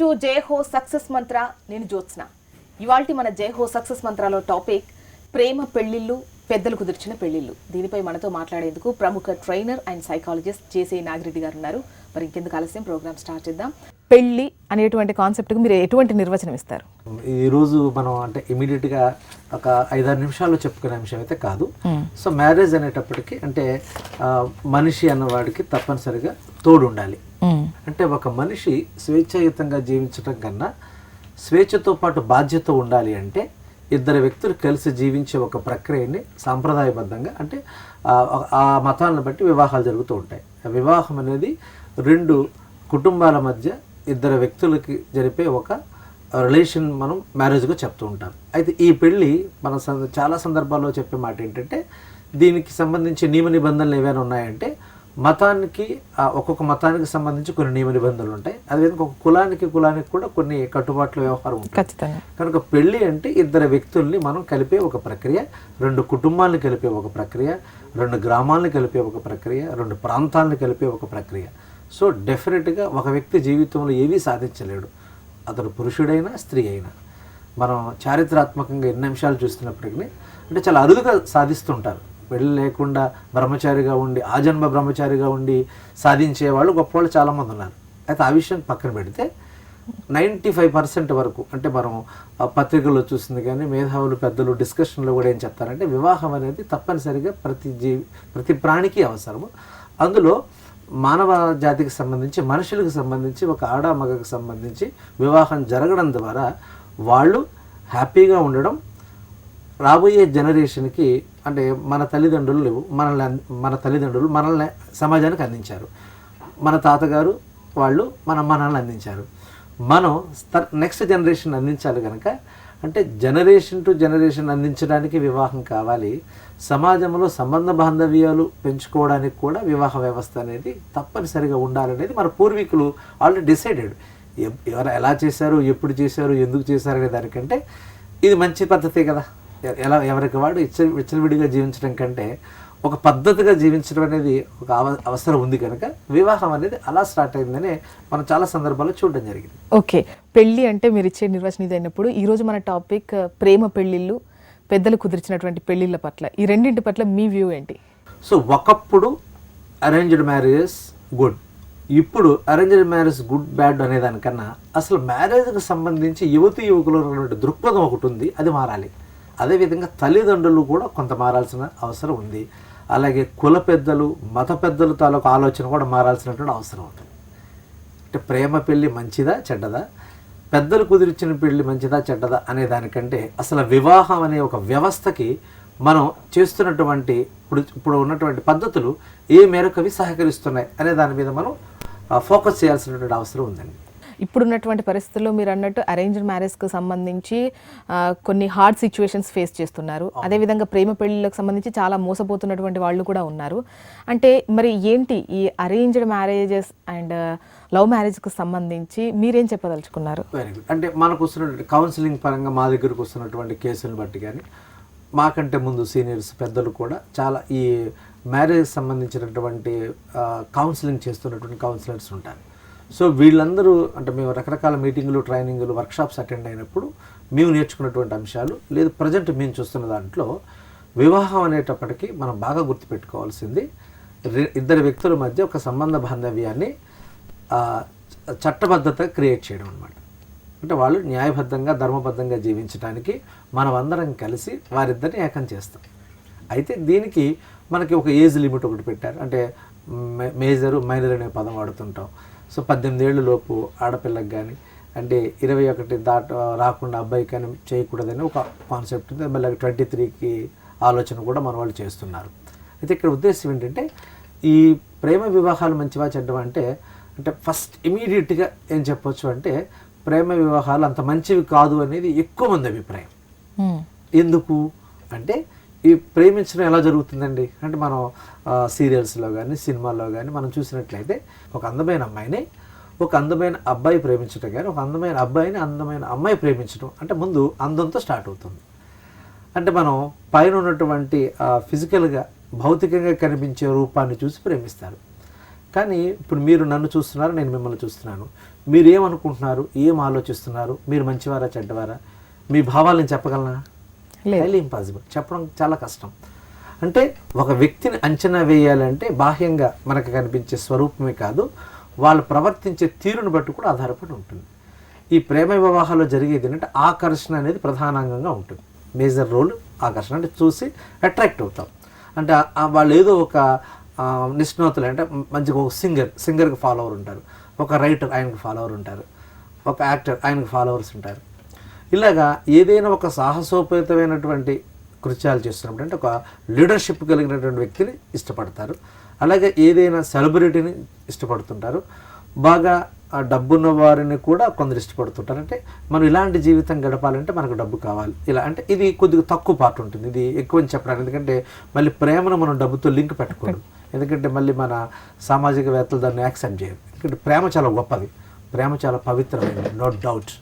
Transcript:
To జై హో success మంత్ర. నేను జ్యోత్స్న. ఇవాల్టి మన జై హో సక్సెస్ మంత్రాలో టాపిక్ ప్రేమ పెళ్ళిళ్ళు పెద్దలు కుదిర్చిన పెళ్ళిళ్ళు దీనిపై మనతో మాట్లాడేందుకు ప్రముఖ trainer and psychologist JC Nagireddy garu ఉన్నారు. మరి ఇంకెందుకు ఆలస్యం? ప్రోగ్రామ్ స్టార్ట్ చేద్దాం. పెళ్ళి అనేటువంటి కాన్సెప్ట్కి మీరు ఎటువంటి నిర్వచనం ఇస్తారు? ఈరోజు మనం అంటే ఇమీడియట్గా ఒక ఐదారు నిమిషాల్లో చెప్పుకునే అంశం అయితే కాదు. సో మ్యారేజ్ అనేటప్పటికి అంటే మనిషి అన్నవాడికి తప్పనిసరిగా తోడు ఉండాలి అంటే ఒక మనిషి స్వేచ్ఛాయుతంగా జీవించటం కన్నా స్వేచ్ఛతో పాటు బాధ్యత ఉండాలి అంటే ఇద్దరు వ్యక్తులు కలిసి జీవించే ఒక ప్రక్రియని సాంప్రదాయబద్ధంగా అంటే ఆ, మతాలను బట్టి వివాహాలు జరుగుతూ ఉంటాయి. వివాహం అనేది రెండు కుటుంబాల మధ్య ఇద్దరు వ్యక్తులకి జరిపే ఒక రిలేషన్ మనం మ్యారేజ్గా చెప్తూ ఉంటాం. అయితే ఈ పెళ్ళి మన చాలా సందర్భాల్లో చెప్పే మాట ఏంటంటే దీనికి సంబంధించి నియమ నిబంధనలు ఏవైనా ఉన్నాయంటే మతానికి ఒక్కొక్క మతానికి సంబంధించి కొన్ని నియమ నిబంధనలు ఉంటాయి. అదేవిధంగా ఒక కులానికి కులానికి కూడా కొన్ని కట్టుబాట్ల వ్యవహారం ఉంటుంది. కనుక పెళ్ళి అంటే ఇద్దరు వ్యక్తుల్ని మనం కలిపే ఒక ప్రక్రియ రెండు కుటుంబాలను కలిపే ఒక ప్రక్రియ రెండు గ్రామాలను కలిపే ఒక ప్రక్రియ రెండు ప్రాంతాలను కలిపే ఒక ప్రక్రియ. సో డెఫినెట్గా ఒక వ్యక్తి జీవితంలో ఏవీ సాధించలేడు. అతడు పురుషుడైనా స్త్రీ అయినా. మనం చారిత్రాత్మకంగా ఎన్ని అంశాలు చూస్తున్నప్పటికీ అంటే చాలా అరుదుగా సాధిస్తుంటారు. పెళ్ళి లేకుండా బ్రహ్మచారిగా ఉండి ఆజన్మ బ్రహ్మచారిగా ఉండి సాధించే వాళ్ళు గొప్ప వాళ్ళు చాలామంది ఉన్నారు. అయితే ఆ విషయం పక్కన పెడితే నైంటీ ఫైవ్ పర్సెంట్ వరకు అంటే మనం పత్రికల్లో చూస్తుంది కానీ మేధావులు పెద్దలు డిస్కషన్లో కూడా ఏం చెప్తారంటే వివాహం అనేది తప్పనిసరిగా ప్రతి జీవి ప్రతి ప్రాణికి అవసరము. అందులో మానవ జాతికి సంబంధించి మనుషులకు సంబంధించి ఒక ఆడ మగకు సంబంధించి వివాహం జరగడం ద్వారా వాళ్ళు హ్యాపీగా ఉండడం రాబోయే జనరేషన్కి అంటే మన తల్లిదండ్రులు మనల్ని మన తల్లిదండ్రులు మనల్ని సమాజానికి అందించారు. మన తాతగారు వాళ్ళు మన మనల్ని అందించారు. మనం నెక్స్ట్ జనరేషన్ అందించాలి కనుక అంటే జనరేషన్ టు జనరేషన్ అందించడానికి వివాహం కావాలి. సమాజంలో సంబంధ బాంధవ్యాలు పెంచుకోవడానికి కూడా వివాహ వ్యవస్థ అనేది తప్పనిసరిగా ఉండాలనేది మన పూర్వీకులు ఆల్రెడీ డిసైడెడ్ ఎవరు ఎలా చేశారు ఎప్పుడు చేశారు ఎందుకు చేశారు అనే దానికంటే ఇది మంచి పద్ధతే కదా. ఎలా ఎవరికి వాడు ఇచ్చ విచ్చలవిడిగా జీవించడం కంటే ఒక పద్ధతిగా జీవించడం అనేది ఒక అవ- అవసరం ఉంది కనుక వివాహం అనేది అలా స్టార్ట్ అయిందని మనం చాలా సందర్భాల్లో చూడడం జరిగింది. ఓకే. పెళ్ళి అంటే మీరు ఇచ్చే నిర్వచనం ఇది అయినప్పుడు ఈరోజు మన టాపిక్ ప్రేమ పెళ్ళిళ్ళు పెద్దలు కుదిర్చినటువంటి పెళ్ళిళ్ళ పట్ల. ఈ రెండింటి పట్ల మీ వ్యూ ఏంటి? సో ఒకప్పుడు అరేంజ్డ్ మ్యారేజెస్ గుడ్ ఇప్పుడు అరేంజ్డ్ మ్యారేజ్ గుడ్ బ్యాడ్ అనే దానికన్నా అసలు మ్యారేజ్కి సంబంధించి యువతి యువకులు ఉన్నటువంటి దృక్పథం ఒకటి ఉంది అది మారాలి. అదేవిధంగా తల్లిదండ్రులు కూడా కొంత మారాల్సిన అవసరం ఉంది. అలాగే కుల పెద్దలు మత పెద్దలు తాలూకు ఆలోచన కూడా మారాల్సినటువంటి అవసరం ఉంది. అంటే ప్రేమ పెళ్ళి మంచిదా చెడ్డదా? పెద్దలు కుదిరిచిన పెళ్ళి మంచిదా చెడ్డదా అనే దానికంటే అసలు వివాహం అనే ఒక వ్యవస్థకి మనం చేస్తున్నటువంటి ఇప్పుడు ఇప్పుడు ఉన్నటువంటి పద్ధతులు ఏ మేరకు అవి సహకరిస్తున్నాయి అనే దాని మీద మనం ఫోకస్ చేయాల్సినటువంటి అవసరం ఉందండి. ఇప్పుడున్నటువంటి పరిస్థితుల్లో మీరు అన్నట్టు అరేంజ్డ్ మ్యారేజ్కి సంబంధించి కొన్ని హార్డ్ సిచ్యువేషన్స్ ఫేస్ చేస్తున్నారు. అదేవిధంగా ప్రేమ పెళ్ళిళ్ళకి సంబంధించి చాలా మోసపోతున్నటువంటి వాళ్ళు కూడా ఉన్నారు. అంటే మరి ఏంటి ఈ అరేంజ్డ్ మ్యారేజెస్ అండ్ లవ్ మ్యారేజ్కి సంబంధించి మీరేం చెప్పదలుచుకున్నారు? వెరీ గుడ్ అంటే మనకు వస్తున్నటువంటి కౌన్సిలింగ్ పరంగా మా దగ్గరకు వస్తున్నటువంటి కేసులను బట్టి కానీ మాకంటే ముందు సీనియర్స్ పెద్దలు కూడా చాలా ఈ మ్యారేజ్ సంబంధించినటువంటి కౌన్సిలింగ్ చేస్తున్నటువంటి కౌన్సిలర్స్ ఉంటారు. సో వీళ్ళందరూ అంటే మేము రకరకాల మీటింగులు ట్రైనింగులు వర్క్షాప్స్ అటెండ్ అయినప్పుడు మేము నేర్చుకున్నటువంటి అంశాలు లేదు ప్రజెంట్ మేము చూస్తున్న దాంట్లో వివాహం అనేటప్పటికీ మనం బాగా గుర్తుపెట్టుకోవాల్సింది ఇద్దరు వ్యక్తుల మధ్య ఒక సంబంధ బాంధవ్యాన్ని చట్టబద్ధత క్రియేట్ చేయడం అనమాట అంటే వాళ్ళు న్యాయబద్ధంగా ధర్మబద్ధంగా జీవించడానికి మనం అందరం కలిసి వారిద్దరిని ఏకం చేస్తాం. అయితే దీనికి మనకి ఒక ఏజ్ లిమిట్ ఒకటి పెట్టారు. అంటే మేజరు మైనర్ అనే పదం వాడుతుంటాం. సో పద్దెనిమిది ఏళ్ళ లోపు ఆడపిల్లకి కానీ అంటే ఇరవై ఒకటి దాట రాకుండా అబ్బాయి కానీ చేయకూడదని ఒక కాన్సెప్ట్ ఉంది. మళ్ళీ ట్వంటీ త్రీకి ఆలోచన కూడా మన వాళ్ళు చేస్తున్నారు. అయితే ఇక్కడ ఉద్దేశం ఏంటంటే ఈ ప్రేమ వివాహాలు మంచివా చెడ్డవా అంటే అంటే ఫస్ట్ ఇమీడియట్గా ఏం చెప్పొచ్చు అంటే ప్రేమ వివాహాలు అంత మంచివి కాదు అనేది ఎక్కువ మంది అభిప్రాయం. ఎందుకు? అంటే ఈ ప్రేమించడం ఎలా జరుగుతుందండి? అంటే మనం సీరియల్స్లో కానీ సినిమాల్లో కానీ మనం చూసినట్లయితే ఒక అందమైన అమ్మాయిని ఒక అందమైన అబ్బాయి ప్రేమించడం కానీ ఒక అందమైన అబ్బాయిని అందమైన అమ్మాయి ప్రేమించడం అంటే ముందు అందంతో స్టార్ట్ అవుతుంది. అంటే మనం పైన ఉన్నటువంటి ఫిజికల్గా భౌతికంగా కనిపించే రూపాన్ని చూసి ప్రేమిస్తారు. కానీ ఇప్పుడు మీరు నన్ను చూస్తున్నారు నేను మిమ్మల్ని చూస్తున్నాను. మీరు ఏమనుకుంటున్నారు ఏం ఆలోచిస్తున్నారు? మీరు మంచివారా చెడ్డవారా? మీ భావాలను చెప్పగలనా? హైలీ ఇంపాసిబుల్ చెప్పడం చాలా కష్టం. అంటే ఒక వ్యక్తిని అంచనా వేయాలంటే బాహ్యంగా మనకు కనిపించే స్వరూపమే కాదు వాళ్ళు ప్రవర్తించే తీరును బట్టి కూడా ఆధారపడి ఉంటుంది. ఈ ప్రేమ వివాహాల్లో జరిగేది ఏంటంటే ఆకర్షణ అనేది ప్రధానంగా ఉంటుంది. మేజర్ రోల్ ఆకర్షణ అంటే చూసి అట్రాక్ట్ అవుతాం. అంటే వాళ్ళు ఏదో ఒక నిష్ణాతులు అంటే మంచిగా ఒక సింగర్ సింగర్కి ఫాలోవర్ ఉంటారు. ఒక రైటర్ ఆయనకు ఫాలోవర్ ఉంటారు. ఒక యాక్టర్ ఆయనకు ఫాలోవర్స్ ఉంటారు. ఇలాగా ఏదైనా ఒక సాహసోపేతమైనటువంటి కృత్యాలు చేస్తున్నప్పుడు అంటే ఒక లీడర్షిప్ కలిగినటువంటి వ్యక్తిని ఇష్టపడతారు. అలాగే ఏదైనా సెలబ్రిటీని ఇష్టపడుతుంటారు. బాగా డబ్బున్న వారిని కూడా కొందరు ఇష్టపడుతుంటారు. అంటే మనం ఇలాంటి జీవితం గడపాలంటే మనకు డబ్బు కావాలి. ఇలా అంటే ఇది కొద్దిగా తక్కువ పార్ట్ ఉంటుంది. ఇది ఎక్కువ అని చెప్పడానికి ఎందుకంటే మళ్ళీ ప్రేమను మనం డబ్బుతో లింక్ పెట్టుకోవడం ఎందుకంటే మళ్ళీ మన సామాజికవేత్తలు దాన్ని యాక్సెప్ట్ చేయరు. ఎందుకంటే ప్రేమ చాలా గొప్పది. ప్రేమ చాలా పవిత్రమైనది. No doubt